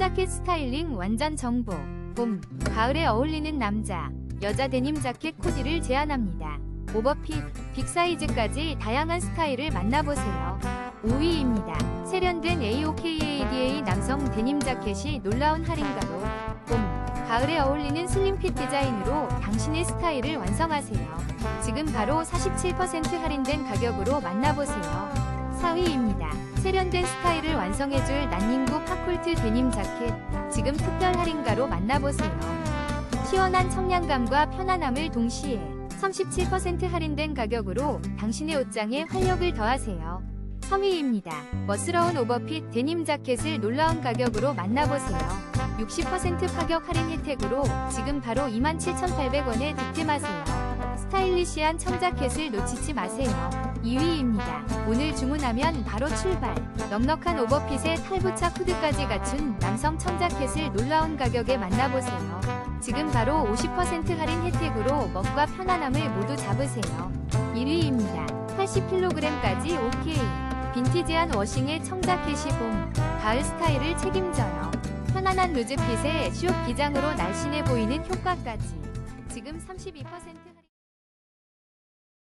청자켓 스타일링 완전 정보. 봄, 가을에 어울리는 남자, 여자 데님 자켓 코디를 제안합니다. 오버핏, 빅사이즈까지 다양한 스타일을 만나보세요. 5위입니다. 세련된 AOKADA 남성 데님 자켓이 놀라운 할인가로 봄, 가을에 어울리는 슬림핏 디자인으로 당신의 스타일을 완성하세요. 지금 바로 47% 할인된 가격으로 만나보세요. 4위입니다. 세련된 스타일을 완성해줄 난닝구 파콜트 데님 자켓. 지금 특별 할인가로 만나보세요. 시원한 청량감과 편안함을 동시에 37% 할인된 가격으로 당신의 옷장에 활력을 더하세요. 3위입니다. 멋스러운 오버핏 데님 자켓을 놀라운 가격으로 만나보세요. 60% 파격 할인 혜택으로 지금 바로 27,800원에 득템하세요. 스타일리시한 청자켓을 놓치지 마세요. 2위입니다. 오늘 주문하면 바로 출발. 넉넉한 오버핏에 탈부착 후드까지 갖춘 남성 청자켓을 놀라운 가격에 만나보세요. 지금 바로 50% 할인 혜택으로 멋과 편안함을 모두 잡으세요. 1위입니다. 80kg까지 OK. 빈티지한 워싱의 청자켓이 봄, 가을 스타일을 책임져요. 편안한 루즈핏에 숏 기장으로 날씬해 보이는 효과까지. 지금 32%